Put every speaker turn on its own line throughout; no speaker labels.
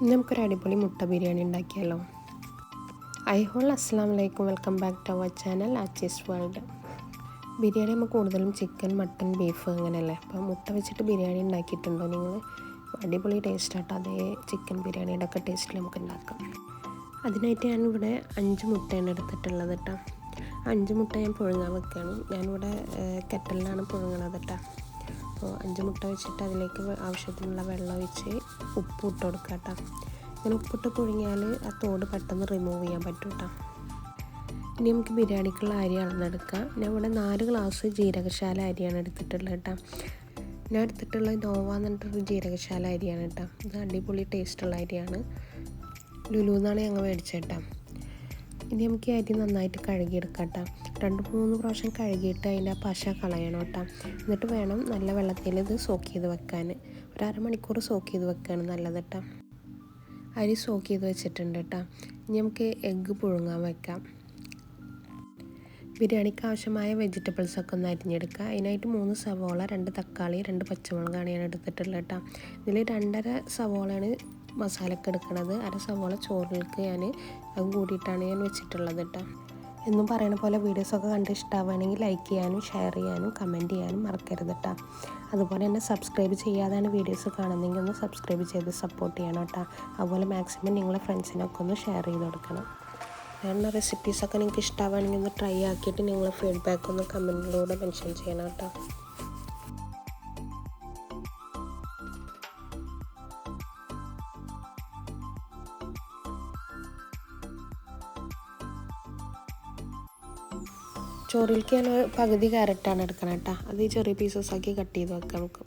നമുക്കൊരു അടിപൊളി മുട്ട ബിരിയാണി ഉണ്ടാക്കിയാലോ? ഐ ഹോൾ അസ്സാം വലൈക്കും welcome back to our channel Achi's world. Biryani നമ്മൾ കൂടുതലും ചിക്കൻ മട്ടൺ ബീഫ് അങ്ങനെയല്ലേ? അപ്പോൾ മുട്ട വെച്ചിട്ട് ബിരിയാണി ഉണ്ടാക്കിയിട്ടുണ്ടോ നിങ്ങൾ? അടിപൊളി ടേസ്റ്റ് ആട്ടോ. അതേ ചിക്കൻ ബിരിയാണിയുടെ ഒക്കെ ടേസ്റ്റിൽ നമുക്ക് ഉണ്ടാക്കാം. അതിനായിട്ട് ഞാനിവിടെ അഞ്ച് മുട്ടയാണ് എടുത്തിട്ടുള്ളത് കേട്ടോ അഞ്ച് മുട്ട ഞാൻ പുഴുങ്ങാൻ വെക്കുകയാണ് ഞാനിവിടെ കെറ്റലിലാണ് പുഴുങ്ങണത് കേട്ടോ അപ്പോൾ അഞ്ച് മുട്ട വെച്ചിട്ട് അതിലേക്ക് ആവശ്യത്തിനുള്ള വെള്ളം ഒഴിച്ച് ഉപ്പ് ഇട്ട് കൊടുക്കുക കേട്ടോ. ഇങ്ങനെ ഉപ്പിട്ട് പുഴുങ്ങിയാൽ ആ തോട് പെട്ടെന്ന് റിമൂവ് ചെയ്യാൻ പറ്റും കേട്ടോ. ഇനി നമുക്ക് ബിരിയാണിക്കുള്ള അരി അളന്നെടുക്കാം. ഞാൻ ഇവിടെ നാല് ഗ്ലാസ് ജീരകശാല അരിയാണ് എടുത്തിട്ടുള്ളത് കേട്ടോ. ഞാൻ എടുത്തിട്ടുള്ളത് നോവ എന്ന് പറഞ്ഞിട്ടൊരു ജീരകശാല അരിയാണ് കേട്ടോ. ഇത് അടിപൊളി ടേസ്റ്റുള്ള അരിയാണ്. ലുലു എന്നാണ് ഞങ്ങൾ മേടിച്ചത് കേട്ടോ. ഇനി നമുക്ക് അരി നന്നായിട്ട് കഴുകിയെടുക്കാം കേട്ടോ രണ്ട് മൂന്ന് പ്രാവശ്യം കഴുകിയിട്ട് അതിന്റെ പശ കളയണം കേട്ടോ എന്നിട്ട് വേണം നല്ല വെള്ളത്തിൽ ഇത് സോക്ക് ചെയ്ത് വെക്കാൻ ഒരു അരമണിക്കൂർ സോക്ക് ചെയ്ത് വെക്കുകയാണ് നല്ലത് കേട്ടോ അരി സോക്ക് ചെയ്ത് വെച്ചിട്ടുണ്ട് കേട്ടോ ഇനി നമുക്ക് എഗ്ഗ് പുഴുങ്ങാൻ വെക്കാം. ബിരിയാണിക്ക് ആവശ്യമായ വെജിറ്റബിൾസൊക്കെ ഒന്ന് അരിഞ്ഞെടുക്കുക. അതിനായിട്ട് മൂന്ന് സവോള രണ്ട് തക്കാളി രണ്ട് പച്ചമുളകാണ് ഞാൻ എടുത്തിട്ടുള്ളത് കേട്ടോ ഇതിൽ രണ്ടര സവോളയാണ് മസാലക്ക് എടുക്കുന്നത് അര സവോള ചോറിലേക്ക് ഞാൻ അത് കൂടിയിട്ടാണ് ഞാൻ വെച്ചിട്ടുള്ളത് കേട്ടോ എന്നും പറയണ പോലെ വീഡിയോസൊക്കെ കണ്ട് ഇഷ്ടമാവുകയാണെങ്കിൽ ലൈക്ക് ചെയ്യാനും ഷെയർ ചെയ്യാനും കമന്റ് ചെയ്യാനും മറക്കരുത് കേട്ടോ അതുപോലെ തന്നെ സബ്സ്ക്രൈബ് ചെയ്യാതാണ് വീഡിയോസ് കാണുന്നതെങ്കിൽ ഒന്ന് സബ്സ്ക്രൈബ് ചെയ്ത് സപ്പോർട്ട് ചെയ്യണം കേട്ടോ അതുപോലെ മാക്സിമം നിങ്ങളെ ഫ്രണ്ട്സിനൊക്കെ ഒന്ന് ഷെയർ ചെയ്ത് കൊടുക്കണം. വേണ്ട റെസിപ്പീസൊക്കെ നിങ്ങൾക്ക് ഇഷ്ടമാവുകയാണെങ്കിൽ ഒന്ന് ട്രൈ ആക്കിയിട്ട് നിങ്ങളെ ഫീഡ്ബാക്ക് ഒന്ന് കമന്റിലൂടെ മെൻഷൻ ചെയ്യണം കേട്ടോ ചോറിലേക്ക് ഞാൻ പകുതി ക്യാരറ്റാണ് എടുക്കണം കേട്ടോ അത് ഈ ചെറിയ പീസസ് ആക്കി കട്ട് ചെയ്ത് വെക്കാം നമുക്ക്.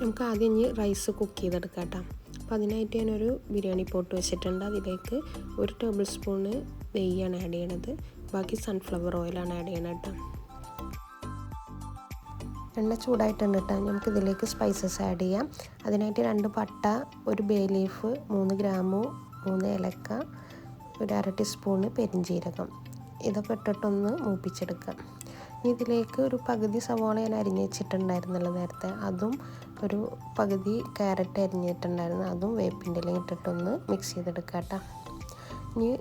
നമുക്ക് ആദ്യം ഇനി റൈസ് കുക്ക് ചെയ്തെടുക്കാം കേട്ടോ അപ്പോൾ അതിനായിട്ട് ഞാനൊരു ബിരിയാണി പോട്ട് വെച്ചിട്ടുണ്ട്. അതിലേക്ക് ഒരു ടേബിൾ സ്പൂണ് നെയ്യാണ് ആഡ് ചെയ്യണത്. ബാക്കി സൺഫ്ലവർ ഓയിലാണ് ആഡ് ചെയ്യണത് കേട്ടോ എണ്ണ ചൂടായിട്ടുണ്ട് കേട്ടോ നമുക്ക് ഇതിലേക്ക് സ്പൈസസ് ആഡ് ചെയ്യാം. അതിനായിട്ട് രണ്ട് പട്ട ഒരു ബേ ലീഫ് മൂന്ന് ഗ്രാമു മൂന്ന് ഏലക്ക ഒരു അര ടീസ്പൂണ് പെരിഞ്ചീരകം. ഇതൊക്കെ ഇട്ടിട്ടൊന്ന് മൂപ്പിച്ചെടുക്കാം ഇനി ഇതിലേക്ക് ഒരു പകുതി സവോള ഞാൻ അരിഞ്ഞ് വെച്ചിട്ടുണ്ടായിരുന്നല്ലോ നേരത്തെ. അതും ഒരു പകുതി ക്യാരറ്റ് അരിഞ്ഞിട്ടുണ്ടായിരുന്നു അതും വേപ്പിന്റെ ഇലയും ഇട്ടിട്ടൊന്ന് മിക്സ് ചെയ്തെടുക്കാം കേട്ടോ. ഇനി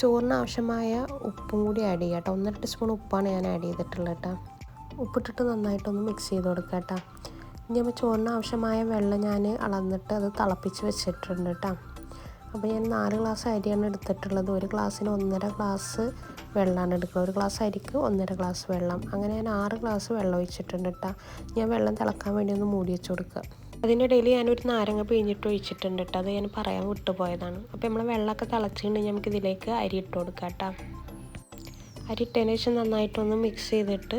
ചോറിന് ആവശ്യമായ ഉപ്പും കൂടി ആഡ് ചെയ്യാം കേട്ടോ. ഒന്നര ടീസ്പൂൺ ഉപ്പാണ് ഞാൻ ആഡ് ചെയ്തിട്ടുള്ളത് കേട്ടോ. ഉപ്പിട്ടിട്ട് നന്നായിട്ടൊന്ന് മിക്സ് ചെയ്ത് കൊടുക്കാം കേട്ടോ. ഇനി നമ്മൾ ചോറിന് ആവശ്യമായ വെള്ളം ഞാൻ അളന്നിട്ട് അത് തിളപ്പിച്ച് വെച്ചിട്ടുണ്ട് കേട്ടോ. അപ്പോൾ ഞാൻ നാല് ഗ്ലാസ് അരിയാണ് എടുത്തിട്ടുള്ളത്. ഒരു ഗ്ലാസ്സിന് ഒന്നര ഗ്ലാസ് വെള്ളമാണ് എടുക്കുക ഒരു ഗ്ലാസ് അരിക്ക് ഒന്നര ഗ്ലാസ് വെള്ളം. അങ്ങനെ ഞാൻ ആറ് ഗ്ലാസ് വെള്ളം ഒഴിച്ചിട്ടുണ്ട് കേട്ടോ ഞാൻ വെള്ളം തിളക്കാൻ വേണ്ടി ഒന്ന് മൂടി വെച്ച് കൊടുക്കുക. അതിനിടയിൽ ഞാനൊരു നാരങ്ങ പിഴിഞ്ഞിട്ട് ഒഴിച്ചിട്ടുണ്ട് കേട്ടോ അത് ഞാൻ പറയാൻ വിട്ടുപോയതാണ്. അപ്പോൾ നമ്മൾ വെള്ളമൊക്കെ തിളച്ചിട്ടുണ്ടെങ്കിൽ നമുക്ക് ഇതിലേക്ക് അരി ഇട്ട് കൊടുക്കാം കേട്ടോ അരി ഇട്ടതിന് ശേഷം നന്നായിട്ടൊന്ന് മിക്സ് ചെയ്തിട്ട്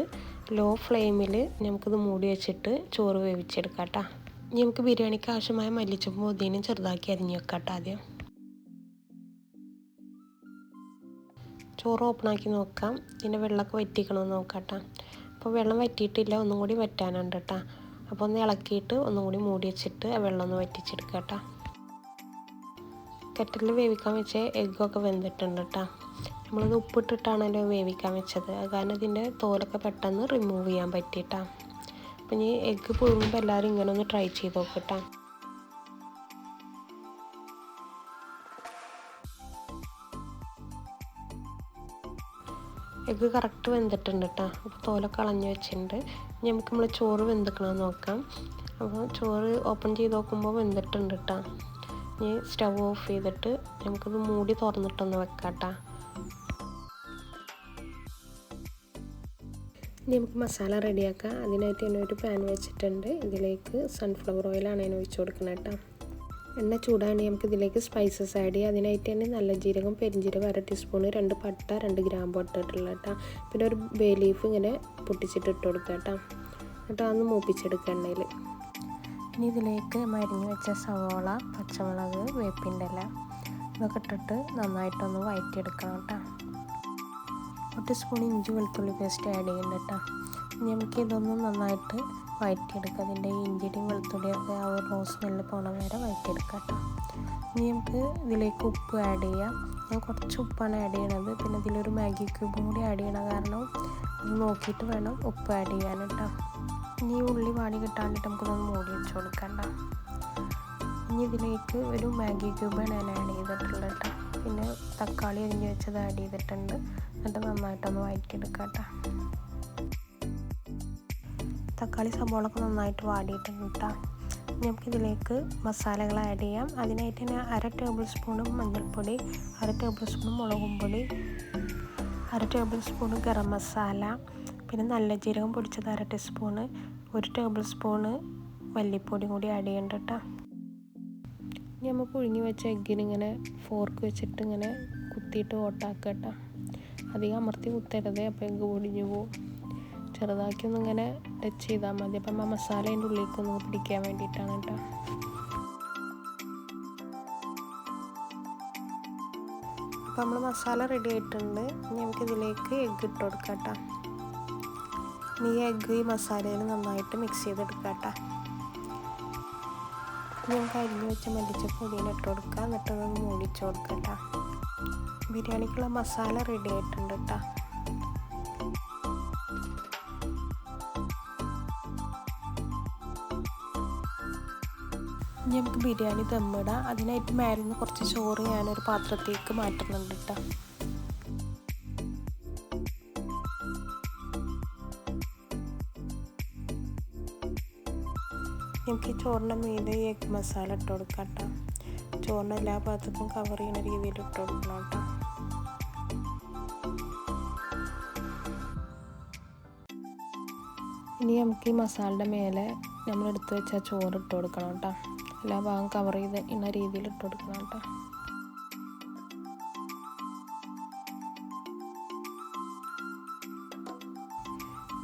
ലോ ഫ്ലെയിമിൽ നമുക്കിത് മൂടി വെച്ചിട്ട് ചോറ് വേവിച്ചെടുക്കാം കേട്ടോ ഇനി നമുക്ക് ബിരിയാണിക്ക് ആവശ്യമായ മല്ലിച്ചപ്പും പുതിയനും ചെറുതാക്കി അരിഞ്ഞ് വെക്കാം കേട്ടോ ആദ്യം. ചോറ് ഓപ്പണാക്കി നോക്കാം. ഇതിന്റെ വെള്ളമൊക്കെ വറ്റിക്കണമെന്ന് നോക്കാം കേട്ടോ അപ്പോൾ വെള്ളം വറ്റിയിട്ടില്ല ഒന്നും കൂടി വറ്റാനുണ്ട് കേട്ടോ. അപ്പോൾ ഒന്ന് ഇളക്കിയിട്ട് ഒന്നും കൂടി മൂടി വെച്ചിട്ട് വെള്ളം ഒന്ന് വറ്റിച്ചെടുക്കുക കേട്ടോ. കെറ്റലിൽ വേവിക്കാൻ വെച്ച എഗ്ഗൊക്കെ വെന്തിട്ടുണ്ട് കേട്ടോ. നമ്മളിത് ഉപ്പിട്ടിട്ടാണല്ലോ വേവിക്കാൻ വെച്ചത്. കാരണം ഇതിന്റെ തോലൊക്കെ പെട്ടെന്ന് റിമൂവ് ചെയ്യാൻ പറ്റിയിട്ടാണ് അപ്പം ഇനി എഗ്ഗ് പുഴുങ്ങുമ്പോൾ എല്ലാവരും ഇങ്ങനെ ഒന്ന് ട്രൈ ചെയ്ത് നോക്കട്ടോ എഗ്ഗ് കറക്റ്റ് വെന്തിട്ടുണ്ട് കേട്ടോ അപ്പോൾ തോലൊക്കെ കളഞ്ഞ് വെച്ചിട്ടുണ്ട്. ഇനി നമുക്ക് നമ്മൾ ചോറ് വെന്തിക്കണമെന്ന് നോക്കാം. അപ്പോൾ ചോറ് ഓപ്പൺ ചെയ്ത് നോക്കുമ്പോൾ വെന്തിട്ടുണ്ട് കേട്ടോ ഇനി സ്റ്റവ് ഓഫ് ചെയ്തിട്ട് നമുക്കിത് മൂടി തുറന്നിട്ടൊന്ന് വെക്കാം കേട്ടോ ഇനി നമുക്ക് മസാല റെഡിയാക്കാം അതിനായിട്ട് ഞാൻ പാൻ വെച്ചിട്ടുണ്ട്. ഇതിലേക്ക് സൺഫ്ലവർ ഓയിലാണ് ഞാൻ ഒഴിച്ചു കൊടുക്കുന്നത് കേട്ടോ എണ്ണ ചൂടാണ് നമുക്ക് ഇതിലേക്ക് സ്പൈസസ് ആഡ് ചെയ്യുക അതിനായിട്ട് തന്നെ നല്ല ജീരകം പെരിഞ്ജീരകം അര ടീസ്പൂൺ രണ്ട് പട്ട രണ്ട് ഗ്രാമ്പ് ഇട്ടിട്ടുള്ള കേട്ടോ. പിന്നെ ഒരു ബേ ലീഫ് ഇങ്ങനെ പൊട്ടിച്ചിട്ട് ഇട്ട് കൊടുക്കുക കേട്ടോ. എന്നിട്ട് അതൊന്ന് മൂപ്പിച്ചെടുക്കുക എണ്ണയിൽ. ഇനി ഇതിലേക്ക് മരിഞ്ഞ് വെച്ച സവോള പച്ചമുളക് വേപ്പിന്റെ ഇല ഇതൊക്കെ ഇട്ടിട്ട് നന്നായിട്ടൊന്ന് വഴറ്റിയെടുക്കണം കേട്ടോ. ഒരു സ്പൂൺ ഇഞ്ചി വെളുത്തുള്ളി പേസ്റ്റ് ആഡ് ചെയ്യുന്നുണ്ട് കേട്ടോ. ഇനി നമുക്ക് ഇതൊന്ന് നന്നായിട്ട് വഴറ്റിയെടുക്കുക അതിന്റെ ഇഞ്ചിടിയും വെളുത്തുള്ളിയൊക്കെ ആ ഒരു റോസ് സ്മെല്ല് പോണ വരെ വഴറ്റിയെടുക്കുക കേട്ടോ. ഇനി നമുക്ക് ഇതിലേക്ക് ഉപ്പ് ആഡ് ചെയ്യാം. ഞാൻ കുറച്ച് ഉപ്പാണ് ആഡ് ചെയ്യണത്. പിന്നെ ഇതിലൊരു മാഗി ക്യൂബും കൂടി ആഡ് ചെയ്യണ കാരണം അത് നോക്കിയിട്ട് വേണം ഉപ്പ് ആഡ് ചെയ്യാൻ കേട്ടോ. ഇനി ഉള്ളി വാടി കിട്ടാണ്ടിട്ട് നമുക്കൊന്ന് മൂടി വെച്ച് കൊടുക്കണ്ട ഇനി ഇതിലേക്ക് ഒരു മാഗി ക്യൂബാണ് ഞാൻ ആഡ് ചെയ്തിട്ടുള്ളത് കേട്ടോ. പിന്നെ തക്കാളി അരിഞ്ഞ് വെച്ചത് ആഡ് ചെയ്തിട്ടുണ്ട്. എന്നിട്ട് നന്നായിട്ടൊന്ന് വഴറ്റിയെടുക്കാം കേട്ടോ. തക്കാളി സബോളൊക്കെ നന്നായിട്ട് വാടിയിട്ടുണ്ട് കേട്ടോ. നമുക്കിതിലേക്ക് മസാലകൾ ആഡ് ചെയ്യാം. അതിനായിട്ട് തന്നെ അര ടേബിൾ സ്പൂണും മഞ്ഞൾപ്പൊടി അര ടേബിൾ സ്പൂൺ മുളകും പൊടി അര ടേബിൾ സ്പൂൺ ഗരം മസാല പിന്നെ നല്ല ജീരകം പൊടിച്ചത് അര ടീസ്പൂണ് ഒരു ടേബിൾ സ്പൂണ് മല്ലിപ്പൊടിയും കൂടി ആഡ് ചെയ്യേണ്ട കേട്ടോ. ഇനി നമ്മൾ പുഴുങ്ങി വെച്ച എഗ്ഗിനിങ്ങനെ ഫോർക്ക് വെച്ചിട്ട് ഇങ്ങനെ കുത്തിയിട്ട് ഓട്ടാക്കുക കേട്ടോ. അധികം അമർത്തി കുത്തരുത് അപ്പോൾ എഗ്ഗ് പൊടിഞ്ഞു പോവും ചെറുതാക്കി ഒന്നിങ്ങനെ ടച്ച് ചെയ്താൽ മതി. അപ്പം ആ മസാല അതിന്റെ ഉള്ളിലേക്ക് ഒന്ന് പിടിക്കാൻ വേണ്ടിയിട്ടാണ് കേട്ടോ. അപ്പോൾ നമ്മൾ മസാല റെഡി ആയിട്ടുണ്ട്. ഇനി നമുക്ക് ഇതിലേക്ക് എഗ്ഗ് ഇട്ട് കൊടുക്കാം കേട്ടോ. ഇനി ഈ എഗ്ഗ് ഈ മസാലയിൽ നന്നായിട്ട് മിക്സ് ചെയ്തെടുക്കാം കേട്ടോ. നമുക്ക് അരിഞ്ഞ് വെച്ച മല്ലിച്ച പൊടിയിൽ ഇട്ട് കൊടുക്കുക എന്നിട്ട് അതൊന്ന് മൂടിച്ച് കൊടുക്കാം കേട്ടോ. ബിരിയാണിക്കുള്ള മസാല റെഡി ആയിട്ടുണ്ട് കേട്ടോ. ഇനി നമുക്ക് ബിരിയാണി ദമ്മിടാം അതിനായിട്ട് നിന്ന് കുറച്ച് ചോറ് ഞാനൊരു പാത്രത്തേക്ക് മാറ്റുന്നുണ്ട് കേട്ടോ. എനിക്ക് ചോറിന്റെ മീതെ എഗ് മസാല ഇട്ട് കൊടുക്കാം കേട്ടോ. ചോറിന്റെ എല്ലാ ഭാഗത്തേക്കും കവർ ചെയ്യുന്ന രീതിയിൽ ഇട്ട് കൊടുക്കണം കേട്ടോ. ഇനി നമുക്ക് ഈ മസാലയുടെ മേലെ നമ്മൾ എടുത്തു വെച്ച ചോറ് ഇട്ട് കൊടുക്കണം കേട്ടോ. എല്ലാ ഭാഗം കവർ ചെയ്ത് ഇന്ന രീതിയിൽ ഇട്ട് കൊടുക്കണം കേട്ടോ.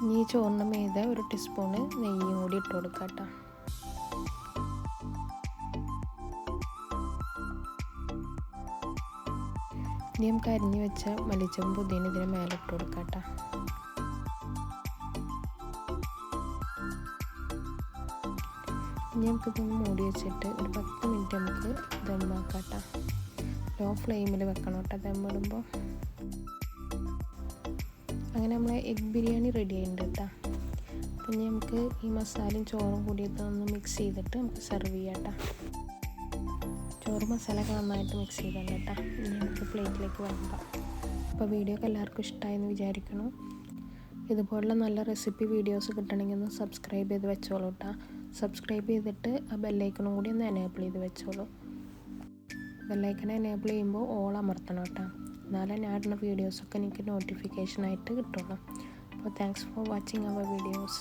ഇനി ചോറിന് മീതെ ഒരു ടീസ്പൂണ് നെയ്യും കൂടി ഇട്ട് കൊടുക്കാം കേട്ടോ. ഇനി നമുക്ക് അരിഞ്ഞ് വെച്ച മല്ലിച്ചപ്പും പുതിന ഇതിന് മേലെ ഇട്ട് കൊടുക്കാം കേട്ടോ. ഇനി നമുക്കിതൊന്ന് മൂടി വെച്ചിട്ട് ഒരു പത്ത് മിനിറ്റ് നമുക്ക് ദമ്മാക്കാം കേട്ടോ ലോ ഫ്ലെയിമിൽ വെക്കണം കേട്ടോ ദമ്മിടുമ്പോൾ അങ്ങനെ നമ്മളെ എഗ് ബിരിയാണി റെഡി ആയിട്ടുണ്ട് കേട്ടോ. ഇനി നമുക്ക് ഈ മസാലയും ചോറും കൂടി ഒന്ന് മിക്സ് ചെയ്തിട്ട് നമുക്ക് സെർവ് ചെയ്യാം കേട്ടോ. ചോറ് മസാല ഒക്കെ നന്നായിട്ട് മിക്സ് ചെയ്തിട്ടുണ്ട് കേട്ടോ. ഇനി നമുക്ക് പ്ലേറ്റിലേക്ക് വെക്കാം അപ്പോൾ വീഡിയോ ഒക്കെ എല്ലാവർക്കും ഇഷ്ടമായെന്ന് വിചാരിക്കണം ഇതുപോലുള്ള നല്ല റെസിപ്പി വീഡിയോസ് കിട്ടണമെങ്കിൽ ഒന്ന് സബ്സ്ക്രൈബ് ചെയ്ത് വെച്ചോളൂ കേട്ടോ. സബ്സ്ക്രൈബ് ചെയ്തിട്ട് ആ ബെല്ലൈക്കണും കൂടി ഒന്ന് എനേബിൾ ചെയ്ത് വെച്ചോളൂ. ബെല്ലൈക്കൺ എനേബിൾ ചെയ്യുമ്പോൾ ഓൾ അമർത്തണം കേട്ടോ. എന്നാലേ ഞാൻ ഇടുന്ന വീഡിയോസൊക്കെ എനിക്ക് നോട്ടിഫിക്കേഷനായിട്ട് കിട്ടുള്ളൂ. അപ്പോൾ thanks for watching our videos